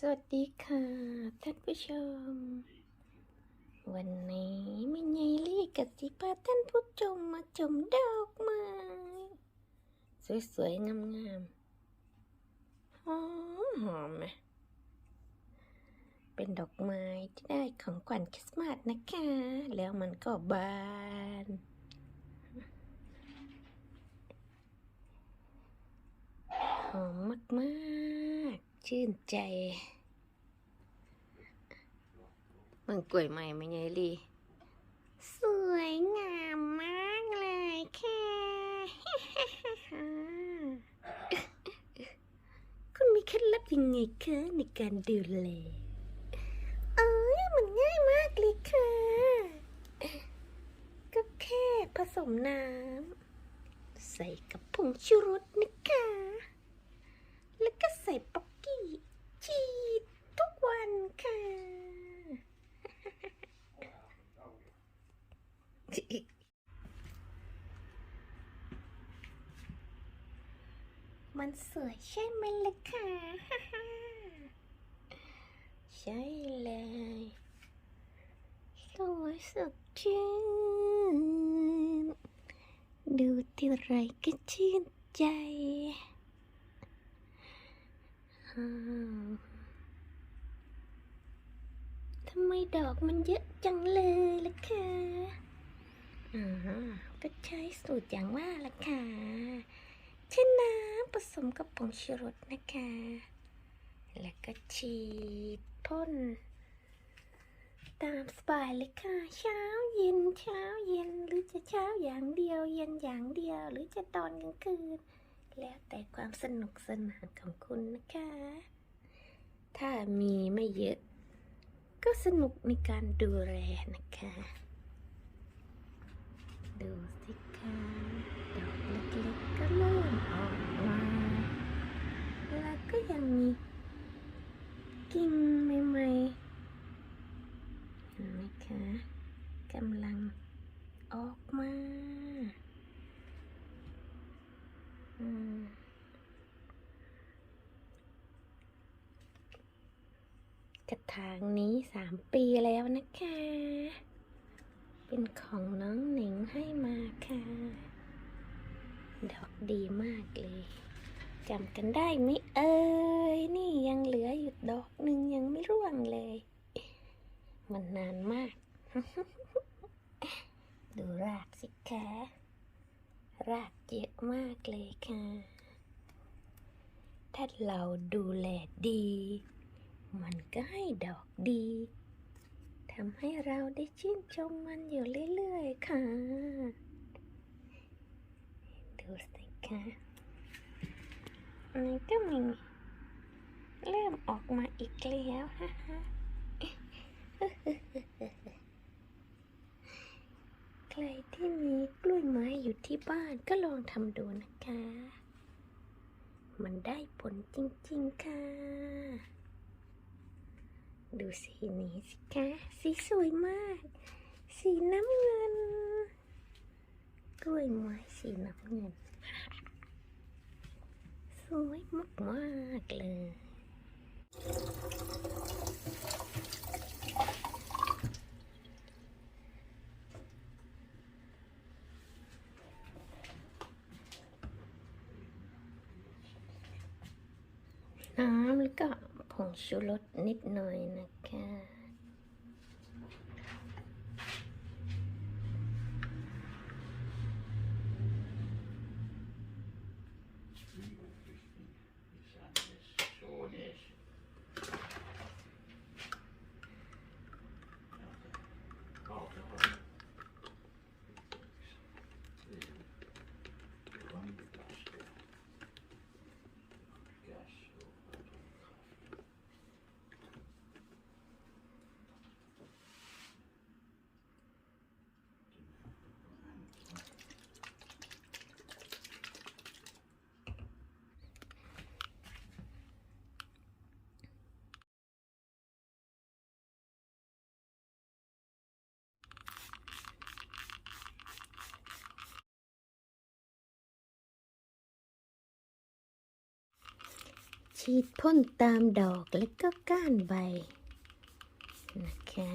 สวัสดีค่ะท่านผู้ชม วันนี้มินยายลี่กับสิพาท่านผู้ชมมาชมดอกไม้สวยๆงามๆหอมหอมๆเป็นดอกไม้ที่ได้ของขวัญคริสต์มาสนะคะ แล้วมันก็บานหอมมาก ชื่นใจมันกล้วยใหม่ไหมยายลี สวยงามมากเลยค่ะคุณมีเคล็ดลับยังไงคะในการดูแลเอ้ยมันง่ายมากเลยค่ะ ก็แค่ผสมน้ำใส่กับผงชูรสนะคะ แล้วก็กี้ชีสทุกวันค่ะ มันสวยใช่ไหมล่ะค่ะใช่เลยสวยสดชื่น ดูที่ไรก็ชื่นใจทำไมดอกมันเยอะจังเลยล่ะคะอ่าก็ใช้สูตรอย่างว่าล่ะค่ะ ใช้น้ำผสมกับผงชูรสนะคะ แล้วก็ฉีดพ่น ตามสบายเลยค่ะ เช้าเย็นเช้าเย็นหรือจะเช้าอย่างเดียว เย็นอย่างเดียว หรือจะตอนกลางคืน แล้วแต่ความสนุกสนานของคุณนะคะ ถ้ามีไม่เยอะ ก็สนุกในการดูแลนะคะ ดูสิคะดอกเล็กๆก็เริ่มออกมา แล้วก็ยังมี กิ่งใหม่ๆ เห็นไหมคะกำลังออกมาอืมกระถางนี้สามปีแล้วนะคะ เป็นของน้องหนิงให้มาค่ะ ดอกดีมากเลย จำกันได้ไหมเอ่ยนี่ยังเหลืออยู่ดอกหนึ่งยังไม่ร่วงเลย มันนานมาก ดูรากสิคะรากเยอะมากเลยค่ะ ถ้าเราดูแลดี มันก็ให้ดอกดีทำให้เราได้ชื่นชมมันอยู่เรื่อยๆค่ะ ดูสิคะ อันนี้ก็มี เริ่มออกมาอีกแล้วฮ่าฮ่าใครที่มีกล้วยไม้อยู่ที่บ้านก็ลองทำดูนะคะ มันได้ผลจริงๆค่ะ ดูสีนี้สิคะ สีสวยมาก สีน้ำเงิน กล้วยไม้สีน้ำเงิน สวยมากๆเลยน้ำแล้วก็ผงชูรสนิดหน่อยนะคะ ฉีดพ่นตามดอกและก็ก้านใบนะคะ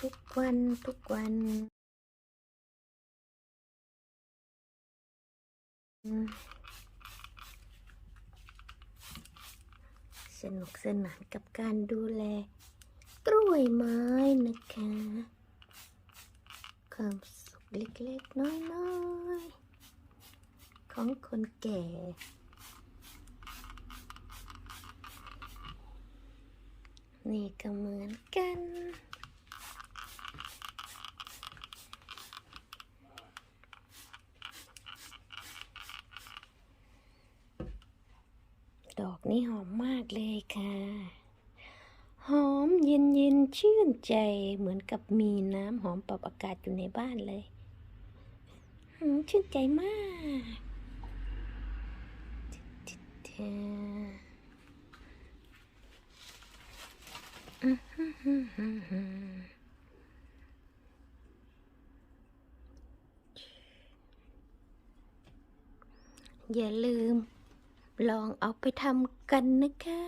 ทุกวันทุกวันอืม สนุกสนานกับการดูแลกล้วยไม้นะคะ ความสุขเล็กๆ น้อยๆ ของคนแก่นี่ก็เหมือนกัน ดอกนี้หอมมากเลยค่ะ หอมเย็นเย็นชื่นใจเหมือนกับมีน้ำหอมปรับอากาศอยู่ในบ้านเลย ชื่นใจมากอย่าลืม ลองเอาไปทำกันนะคะ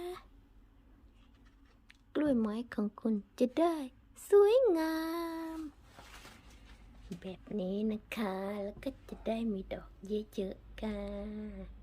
กล้วยไม้ของคุณจะได้ สวยงาม แบบนี้นะคะ แล้วก็จะได้มีดอกเยอะๆค่ะ